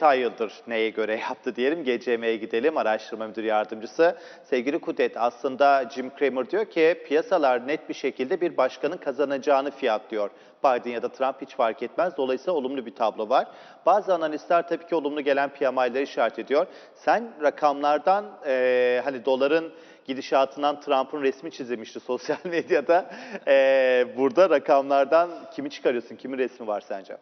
yıldır neye göre yaptı diyelim. GCM'ye gidelim. Araştırma Müdür Yardımcısı sevgili Kudet aslında Jim Cramer diyor ki piyasalar net bir şekilde bir başkanın kazanacağını fiyatlıyor. Biden ya da Trump hiç fark etmez. Dolayısıyla olumlu bir tablo var. Bazı analistler tabii ki olumlu gelen PMI'leri işaret ediyor. Sen rakamlardan eee, hani doların gidişatından Trump'ın resmi çizilmişti sosyal medyada. Eee, burada rakamlardan kimi çıkarıyorsun? Kimin resmi var sence?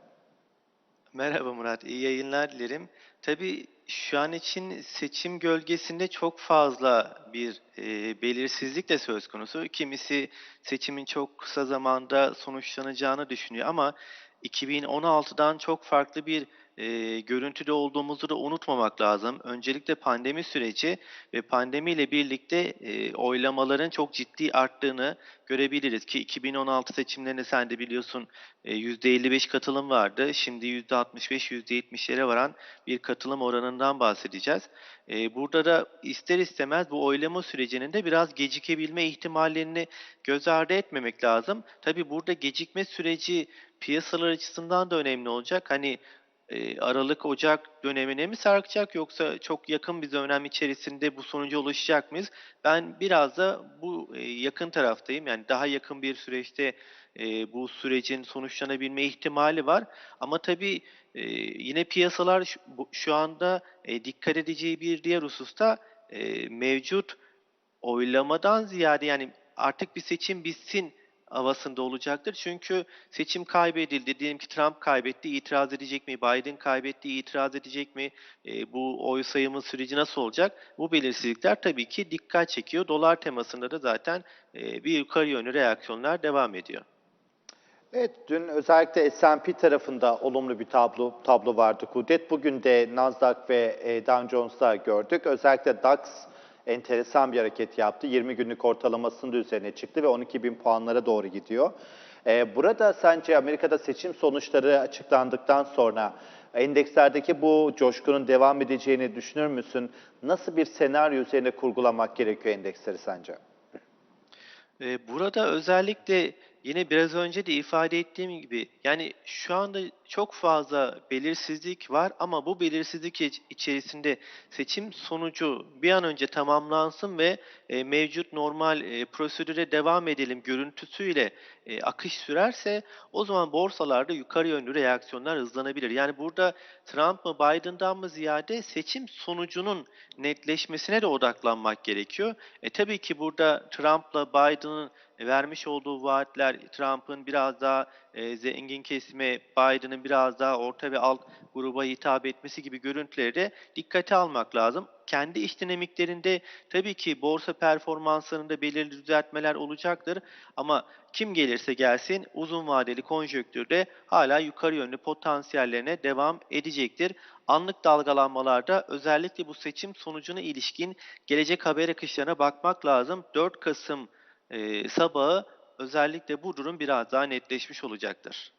Merhaba Murat, iyi yayınlar dilerim. Tabii şu an için seçim gölgesinde çok fazla bir e, belirsizlik de söz konusu. Kimisi seçimin çok kısa zamanda sonuçlanacağını düşünüyor ama 2016'dan çok farklı bir e, görüntüde olduğumuzu da unutmamak lazım. Öncelikle pandemi süreci ve pandemiyle birlikte e, oylamaların çok ciddi arttığını görebiliriz ki 2016 seçimlerinde sen de biliyorsun e, %55 katılım vardı. Şimdi %65, %70'lere varan bir katılım oranından bahsedeceğiz. E, burada da ister istemez bu oylama sürecinin de biraz gecikebilme ihtimallerini göz ardı etmemek lazım. Tabii burada gecikme süreci piyasalar açısından da önemli olacak. Hani e, Aralık, Ocak dönemine mi sarkacak yoksa çok yakın bir dönem içerisinde bu sonuca ulaşacak mıyız? Ben biraz da bu e, yakın taraftayım. Yani daha yakın bir süreçte e, bu sürecin sonuçlanabilme ihtimali var. Ama tabii yine piyasalar şu, anda dikkat edeceği bir diğer hususta mevcut oylamadan ziyade yani artık bir seçim bitsin havasında olacaktır. Çünkü seçim kaybedildi. Diyelim ki Trump kaybetti, itiraz edecek mi? Biden kaybetti, itiraz edecek mi? E, bu oy sayımı süreci nasıl olacak? Bu belirsizlikler tabii ki dikkat çekiyor. Dolar temasında da zaten e, bir yukarı yönlü reaksiyonlar devam ediyor. Evet, dün özellikle S&P tarafında olumlu bir tablo tablo vardı Kudet. Bugün de Nasdaq ve e, Dow Jones'ta gördük. Özellikle DAX enteresan bir hareket yaptı. 20 günlük ortalamasının da üzerine çıktı ve 12 bin puanlara doğru gidiyor. E, burada sence Amerika'da seçim sonuçları açıklandıktan sonra endekslerdeki bu coşkunun devam edeceğini düşünür müsün? Nasıl bir senaryo üzerine kurgulamak gerekiyor endeksleri sence? Ee, Burada özellikle yine biraz önce de ifade ettiğim gibi yani şu anda çok fazla belirsizlik var ama bu belirsizlik iç- içerisinde seçim sonucu bir an önce tamamlansın ve e, mevcut normal e, prosedüre devam edelim görüntüsüyle e, akış sürerse o zaman borsalarda yukarı yönlü reaksiyonlar hızlanabilir. Yani burada Trump mı Biden'dan mı ziyade seçim sonucunun netleşmesine de odaklanmak gerekiyor. E tabii ki burada Trump'la Biden'ın vermiş olduğu vaatler Trump'ın biraz daha e, zengin kesime, Biden'ın biraz daha orta ve alt gruba hitap etmesi gibi görüntüleri dikkate almak lazım. Kendi iş dinamiklerinde tabii ki borsa performanslarında belirli düzeltmeler olacaktır ama kim gelirse gelsin uzun vadeli konjonktürde hala yukarı yönlü potansiyellerine devam edecektir. Anlık dalgalanmalarda özellikle bu seçim sonucuna ilişkin gelecek haber akışlarına bakmak lazım. 4 Kasım e, sabahı özellikle bu durum biraz daha netleşmiş olacaktır.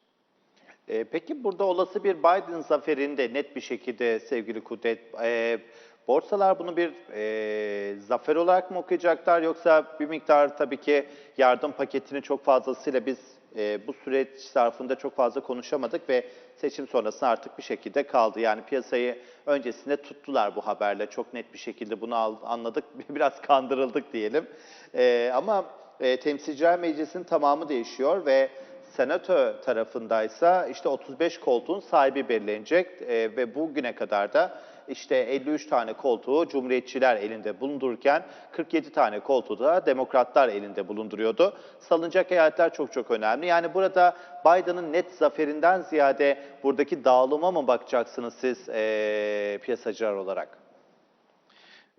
Ee, peki burada olası bir Biden zaferinde net bir şekilde sevgili Kudret, e, borsalar bunu bir e, zafer olarak mı okuyacaklar yoksa bir miktar tabii ki yardım paketini çok fazlasıyla biz e, bu süreç zarfında çok fazla konuşamadık ve seçim sonrasında artık bir şekilde kaldı. Yani piyasayı öncesinde tuttular bu haberle çok net bir şekilde bunu anladık biraz kandırıldık diyelim. E, ama e, Temsilciler Meclisi'nin tamamı değişiyor ve Senato tarafındaysa işte 35 koltuğun sahibi belirlenecek e, ve bugüne kadar da işte 53 tane koltuğu Cumhuriyetçiler elinde bulundururken 47 tane koltuğu da Demokratlar elinde bulunduruyordu. Salınacak eyaletler çok çok önemli. Yani burada Biden'ın net zaferinden ziyade buradaki dağılıma mı bakacaksınız siz e, piyasacılar olarak?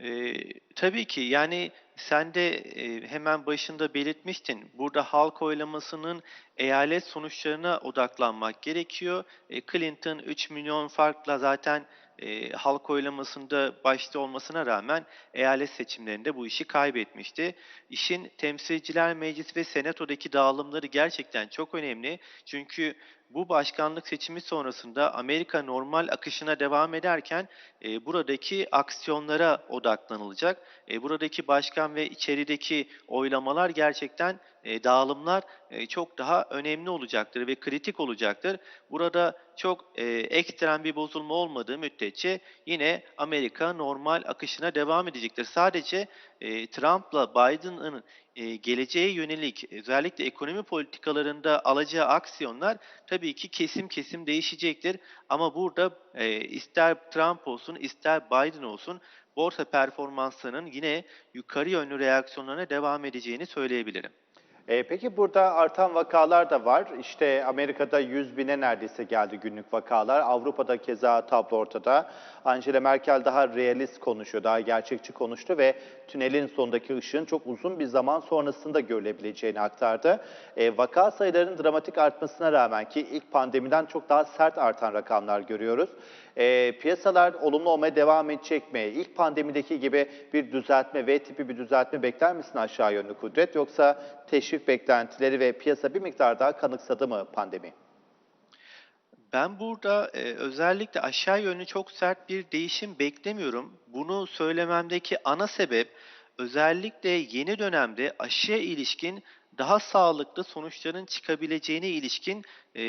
Ee, tabii ki yani sen de e, hemen başında belirtmiştin. Burada halk oylamasının eyalet sonuçlarına odaklanmak gerekiyor. E, Clinton 3 milyon farkla zaten e, halk oylamasında başta olmasına rağmen eyalet seçimlerinde bu işi kaybetmişti. İşin temsilciler meclisi ve senatodaki dağılımları gerçekten çok önemli. Çünkü bu başkanlık seçimi sonrasında Amerika normal akışına devam ederken e, buradaki aksiyonlara odaklanılacak. E, buradaki başkan ve içerideki oylamalar gerçekten e, dağılımlar e, çok daha önemli olacaktır ve kritik olacaktır. Burada çok e, ekstrem bir bozulma olmadığı müddetçe yine Amerika normal akışına devam edecektir. Sadece e, Trump'la Biden'ın e, geleceğe yönelik özellikle ekonomi politikalarında alacağı aksiyonlar tabii ki kesim kesim değişecektir. Ama burada e, ister Trump olsun ister Biden olsun borsa performanslarının yine yukarı yönlü reaksiyonlarına devam edeceğini söyleyebilirim. E, peki burada artan vakalar da var. İşte Amerika'da 100 bine neredeyse geldi günlük vakalar. Avrupa'da keza tablo ortada. Angela Merkel daha realist konuşuyor, daha gerçekçi konuştu ve tünelin sonundaki ışığın çok uzun bir zaman sonrasında görülebileceğini aktardı. E, vaka sayılarının dramatik artmasına rağmen ki ilk pandemiden çok daha sert artan rakamlar görüyoruz. E, piyasalar olumlu olmaya devam edecek mi? İlk pandemideki gibi bir düzeltme, V tipi bir düzeltme bekler misin aşağı yönlü kudret? Yoksa teşvik beklentileri ve piyasa bir miktar daha kanıksadı mı pandemi? Ben burada e, özellikle aşağı yönlü çok sert bir değişim beklemiyorum. Bunu söylememdeki ana sebep özellikle yeni dönemde aşıya ilişkin daha sağlıklı sonuçların çıkabileceğine ilişkin e,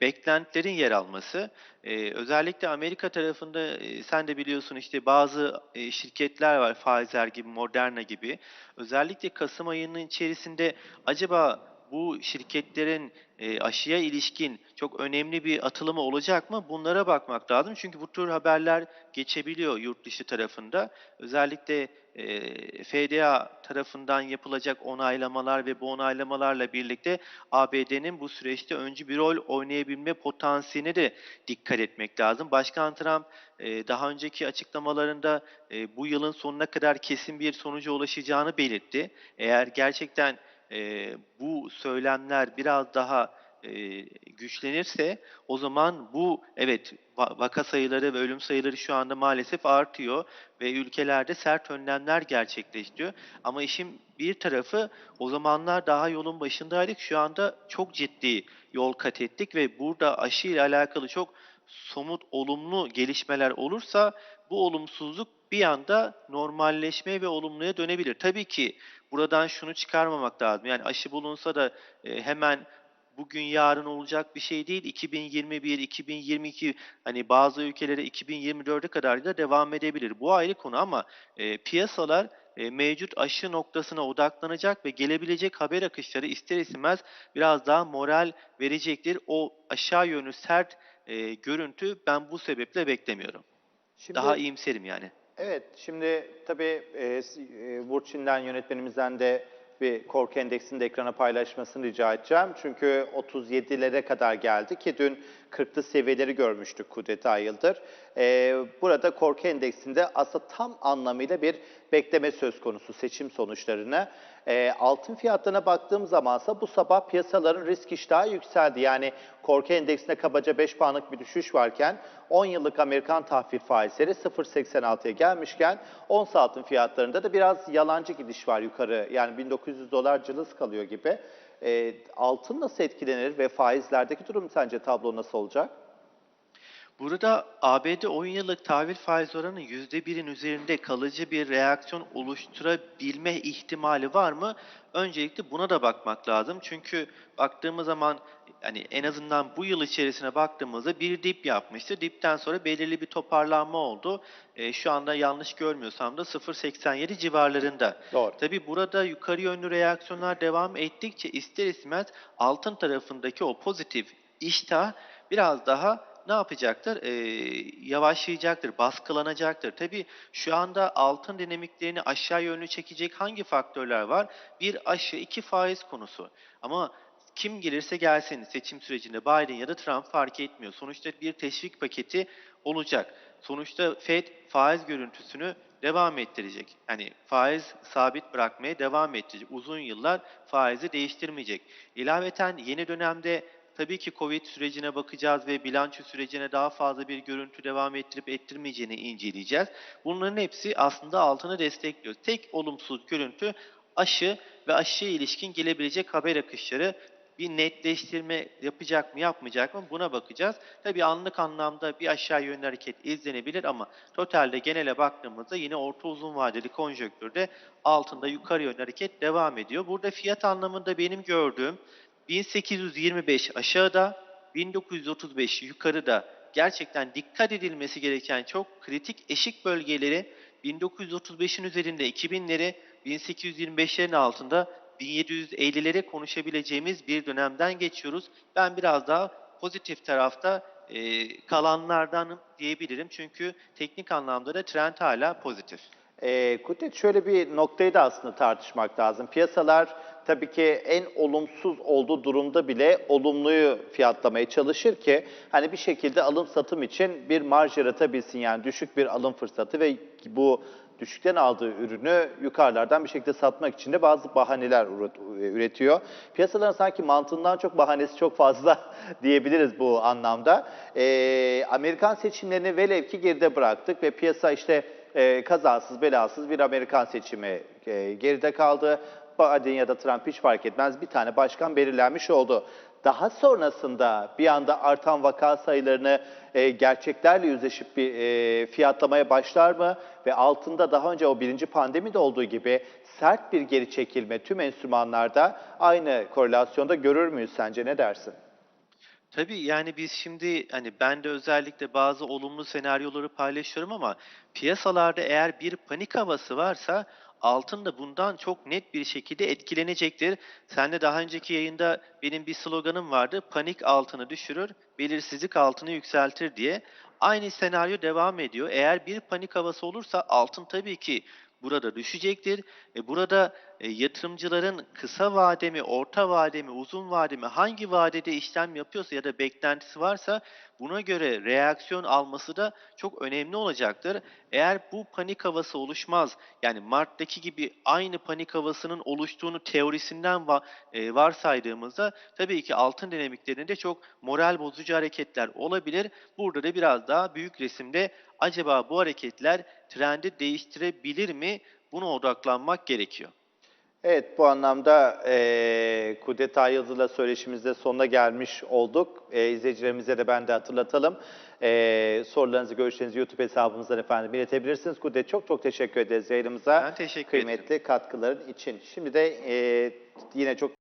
beklentilerin yer alması. E, özellikle Amerika tarafında e, sen de biliyorsun işte bazı e, şirketler var Pfizer gibi, Moderna gibi. Özellikle Kasım ayının içerisinde acaba bu şirketlerin e, aşıya ilişkin çok önemli bir atılımı olacak mı? Bunlara bakmak lazım. Çünkü bu tür haberler geçebiliyor yurt dışı tarafında. Özellikle e, FDA tarafından yapılacak onaylamalar ve bu onaylamalarla birlikte ABD'nin bu süreçte öncü bir rol oynayabilme potansiyeline de dikkat etmek lazım. Başkan Trump e, daha önceki açıklamalarında e, bu yılın sonuna kadar kesin bir sonuca ulaşacağını belirtti. Eğer gerçekten e, bu söylemler biraz daha e, güçlenirse o zaman bu evet va- vaka sayıları ve ölüm sayıları şu anda maalesef artıyor ve ülkelerde sert önlemler gerçekleşiyor. Ama işin bir tarafı o zamanlar daha yolun başındaydık. Şu anda çok ciddi yol kat ettik ve burada aşı ile alakalı çok somut olumlu gelişmeler olursa bu olumsuzluk bir anda normalleşmeye ve olumluya dönebilir. Tabii ki buradan şunu çıkarmamak lazım. Yani aşı bulunsa da e, hemen bugün yarın olacak bir şey değil. 2021, 2022 hani bazı ülkelere 2024'e kadar da devam edebilir. Bu ayrı konu ama e, piyasalar e, mevcut aşı noktasına odaklanacak ve gelebilecek haber akışları ister istemez biraz daha moral verecektir. O aşağı yönlü sert e, görüntü ben bu sebeple beklemiyorum. Şimdi, Daha iyimserim yani. Evet, şimdi tabii e, e, Burçin'den yönetmenimizden de bir korku endeksini de ekrana paylaşmasını rica edeceğim. Çünkü 37'lere kadar geldi ki dün 40'lı seviyeleri görmüştük Kudret Ayıldır. E, burada korku endeksinde aslında tam anlamıyla bir bekleme söz konusu seçim sonuçlarını. E, altın fiyatlarına baktığım zamansa bu sabah piyasaların risk iştahı yükseldi. Yani korku endeksinde kabaca 5 puanlık bir düşüş varken 10 yıllık Amerikan tahvil faizleri 0.86'ya gelmişken ons altın fiyatlarında da biraz yalancı gidiş var yukarı. Yani 1900 dolar cılız kalıyor gibi. E, altın nasıl etkilenir ve faizlerdeki durum sence tablo nasıl olacak? Burada ABD 10 yıllık tahvil faiz oranı %1'in üzerinde kalıcı bir reaksiyon oluşturabilme ihtimali var mı? Öncelikle buna da bakmak lazım. Çünkü baktığımız zaman hani en azından bu yıl içerisine baktığımızda bir dip yapmıştı. Dipten sonra belirli bir toparlanma oldu. E, şu anda yanlış görmüyorsam da 0.87 civarlarında. Doğru. Tabii burada yukarı yönlü reaksiyonlar devam ettikçe ister istemez altın tarafındaki o pozitif iştah biraz daha ne yapacaktır? Ee, yavaşlayacaktır, baskılanacaktır. Tabii şu anda altın dinamiklerini aşağı yönlü çekecek hangi faktörler var? Bir aşı, iki faiz konusu. Ama kim gelirse gelsin seçim sürecinde Biden ya da Trump fark etmiyor. Sonuçta bir teşvik paketi olacak. Sonuçta Fed faiz görüntüsünü devam ettirecek. Yani faiz sabit bırakmaya devam edecek. Uzun yıllar faizi değiştirmeyecek. İlaveten yeni dönemde tabii ki Covid sürecine bakacağız ve bilanço sürecine daha fazla bir görüntü devam ettirip ettirmeyeceğini inceleyeceğiz. Bunların hepsi aslında altını destekliyor. Tek olumsuz görüntü aşı ve aşıya ilişkin gelebilecek haber akışları bir netleştirme yapacak mı yapmayacak mı buna bakacağız. Tabii anlık anlamda bir aşağı yönlü hareket izlenebilir ama totalde genele baktığımızda yine orta uzun vadeli konjonktürde altında yukarı yönlü hareket devam ediyor. Burada fiyat anlamında benim gördüğüm 1825 aşağıda, 1935 yukarıda gerçekten dikkat edilmesi gereken çok kritik eşik bölgeleri 1935'in üzerinde 2000'leri, 1825'lerin altında 1750'lere konuşabileceğimiz bir dönemden geçiyoruz. Ben biraz daha pozitif tarafta e, kalanlardanım diyebilirim. Çünkü teknik anlamda da trend hala pozitif. E, Kudret şöyle bir noktayı da aslında tartışmak lazım. Piyasalar tabii ki en olumsuz olduğu durumda bile olumluyu fiyatlamaya çalışır ki hani bir şekilde alım satım için bir marj yaratabilsin yani düşük bir alım fırsatı ve bu düşükten aldığı ürünü yukarılardan bir şekilde satmak için de bazı bahaneler üret- üretiyor. Piyasaların sanki mantığından çok bahanesi çok fazla diyebiliriz bu anlamda. Ee, Amerikan seçimlerini velev ki geride bıraktık ve piyasa işte e, kazasız belasız bir Amerikan seçimi e, geride kaldı. Biden ya da Trump hiç fark etmez bir tane başkan belirlenmiş oldu. Daha sonrasında bir anda artan vaka sayılarını e, gerçeklerle yüzleşip bir e, fiyatlamaya başlar mı? Ve altında daha önce o birinci pandemide olduğu gibi sert bir geri çekilme tüm enstrümanlarda aynı korelasyonda görür müyüz sence ne dersin? Tabii yani biz şimdi hani ben de özellikle bazı olumlu senaryoları paylaşıyorum ama piyasalarda eğer bir panik havası varsa altın da bundan çok net bir şekilde etkilenecektir. Sen de daha önceki yayında benim bir sloganım vardı. Panik altını düşürür, belirsizlik altını yükseltir diye. Aynı senaryo devam ediyor. Eğer bir panik havası olursa altın tabii ki burada düşecektir. E, burada e, yatırımcıların kısa vade mi, orta vade mi, uzun vade mi hangi vadede işlem yapıyorsa ya da beklentisi varsa buna göre reaksiyon alması da çok önemli olacaktır. Eğer bu panik havası oluşmaz, yani Mart'taki gibi aynı panik havasının oluştuğunu teorisinden va- e, varsaydığımızda tabii ki altın dinamiklerinde çok moral bozucu hareketler olabilir. Burada da biraz daha büyük resimde acaba bu hareketler trendi değiştirebilir mi? Buna odaklanmak gerekiyor. Evet bu anlamda e, Kudret Ayıldız'la söyleşimizde sonuna gelmiş olduk. E, izleyicilerimize de ben de hatırlatalım. E, sorularınızı, görüşlerinizi YouTube hesabımızdan efendim iletebilirsiniz. Kudret çok çok teşekkür ederiz yayınımıza. Ben teşekkür ederim. Kıymetli katkıların için. Şimdi de e, yine çok